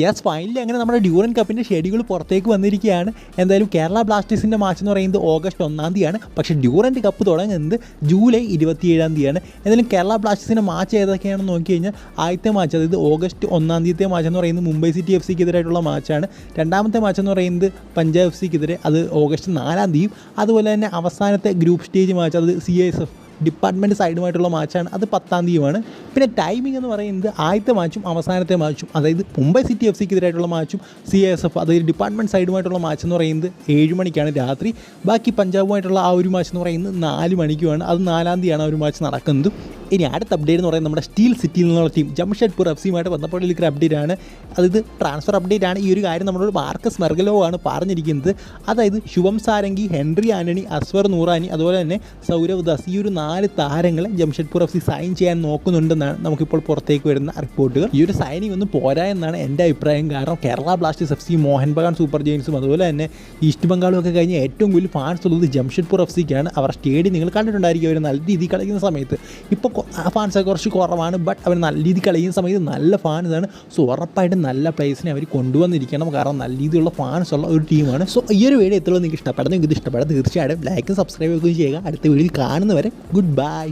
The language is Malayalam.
യെസ് ഫൈനലി അങ്ങനെ നമ്മുടെ ഡ്യൂറൻ കപ്പിന്റെ ഷെഡ്യൂൾ പുറത്തേക്ക് വന്നിരിക്കുകയാണ്. എന്തായാലും കേരള ബ്ലാസ്റ്റേഴ്സിന്റെ മാച്ച് എന്ന് പറയുന്നത് ഓഗസ്റ്റ് ഒന്നാം തീയതിയാണ്. പക്ഷേ ഡ്യൂറന്റ് കപ്പ് തുടങ്ങുന്നത് ജൂലൈ ഇരുപത്തിയേഴാം തീയതിയാണ്. എന്തായാലും കേരള ബ്ലാസ്റ്റേഴ്സിന്റെ മാച്ച് ഏതൊക്കെയാണെന്ന് നോക്കി കഴിഞ്ഞാൽ ആദ്യത്തെ മാച്ച് അതായത് ഓഗസ്റ്റ് ഒന്നാം തീയതിത്തെ മാച്ച് എന്ന് പറയുന്നത് മുംബൈ സിറ്റി എഫ് സിക്കെതിരായിട്ടുള്ള മാച്ചാണ് രണ്ടാമത്തെ മാച്ച് എന്ന് പറയുന്നത് പഞ്ചാബ് എഫ് സിക്കെതിരെ അത് ഓഗസ്റ്റ് നാലാം തീയതി അതുപോലെ തന്നെ അവസാനത്തെ ഗ്രൂപ്പ് സ്റ്റേജ് മാച്ച് അത് സി എസ് എഫ് ഡിപ്പാർട്ട്മെന്റ് സൈഡുമായിട്ടുള്ള മാച്ചാണ് അത് പത്താം തീയതിയുമാണ്. പിന്നെ ടൈമിംഗ് എന്ന് പറയുന്നത് ആദ്യത്തെ മാച്ചും അവസാനത്തെ മാച്ചും അതായത് മുംബൈ സിറ്റി എഫ് സിക്കെതിരായിട്ടുള്ള മാച്ചും സി എസ് എഫ് അതായത് ഡിപ്പാർട്ട്മെന്റ് സൈഡുമായിട്ടുള്ള മാച്ച് എന്ന് പറയുന്നത് ഏഴ് മണിക്കാണ് രാത്രി. ബാക്കി പഞ്ചാബുമായിട്ടുള്ള ആ ഒരു മാച്ച് എന്ന് പറയുന്നത് നാല് മണിക്കുമാണ്. അത് നാലാം തീയതിയാണ് ആ ഒരു മാച്ച് നടക്കുന്നത്. ഇനി അടുത്ത അപ്ഡേറ്റ് എന്ന് പറയുന്നത് നമ്മുടെ സ്റ്റീൽ സിറ്റിയിൽ നിന്നുള്ള ടീം ജംഷഡ്പൂർ എഫ് സിയുമായിട്ട് ബന്ധപ്പെട്ടിരിക്കുന്ന അപ്ഡേറ്റ് ആണ്. അതായത് ട്രാൻസ്ഫർ അപ്ഡേറ്റ് ആണ്. ഈ ഒരു കാര്യം നമ്മളോട് മാർക്കസ് മെർഗലോ ആണ് പറഞ്ഞിരിക്കുന്നത്. അതായത് ശുഭം സാരംഗി ഹെൻറി ആന്റണി അസ്വർ നൂറാനി അതുപോലെ തന്നെ സൗരവ് ദാസ് ഈ ഒരു നാല് താരങ്ങളെ ജംഷഡ്പൂർ എഫ് സി സൈൻ ചെയ്യാൻ നോക്കുന്നുണ്ടെന്നാണ് നമുക്കിപ്പോൾ പുറത്തേക്ക് വരുന്ന റിപ്പോർട്ടുകൾ. ഈ ഒരു സൈനിങ് ഒന്നും പോരാ എന്നാണ് എന്റെ അഭിപ്രായം. കാരണം Kerala Blasters F C Mohun Bagan Super ജെയിൻസും അതുപോലെ തന്നെ ഈസ്റ്റ് ബംഗാളും ഒക്കെ കഴിഞ്ഞ് ഏറ്റവും കൂടുതൽ ഫാൻസ് ഉള്ളത് ജംഷഡ്പൂർ എഫ് സിക്കാണ് അവർ സ്റ്റേഡിയം നിങ്ങൾ കണ്ടിട്ടുണ്ടായിരിക്കും. അവർ നല്ല രീതിയിൽ കളിക്കുന്ന സമയത്ത്. ഇപ്പോൾ ഫാൻസൊക്കെ കുറച്ച് കുറവാണ് ബട്ട് അവർ നല്ല രീതിയിൽ കളിക്കുന്ന സമയത്ത് നല്ല ഫാൻസാണ് സോ ഉറപ്പായിട്ടും നല്ല പ്ലേസിനെ അവർ കൊണ്ടുവന്നിരിക്കണം. കാരണം നല്ല രീതിയിലുള്ള ഫാൻസ് ഉള്ള ഒരു ടീമാണ് സോ ഈ ഒരു വീഡിയോ എത്രയോ നിങ്ങൾക്ക് ഇഷ്ടപ്പെടുന്നു നിങ്ങൾക്ക് ഇത് ഇഷ്ടപ്പെടാം തീർച്ചയായിട്ടും ലൈക്കും സബ്സ്ക്രൈബ് ഒക്കെ ചെയ്യുക. അടുത്ത വീഡിയോയിൽ കാണുന്നവരെ ഗുഡ് ബൈ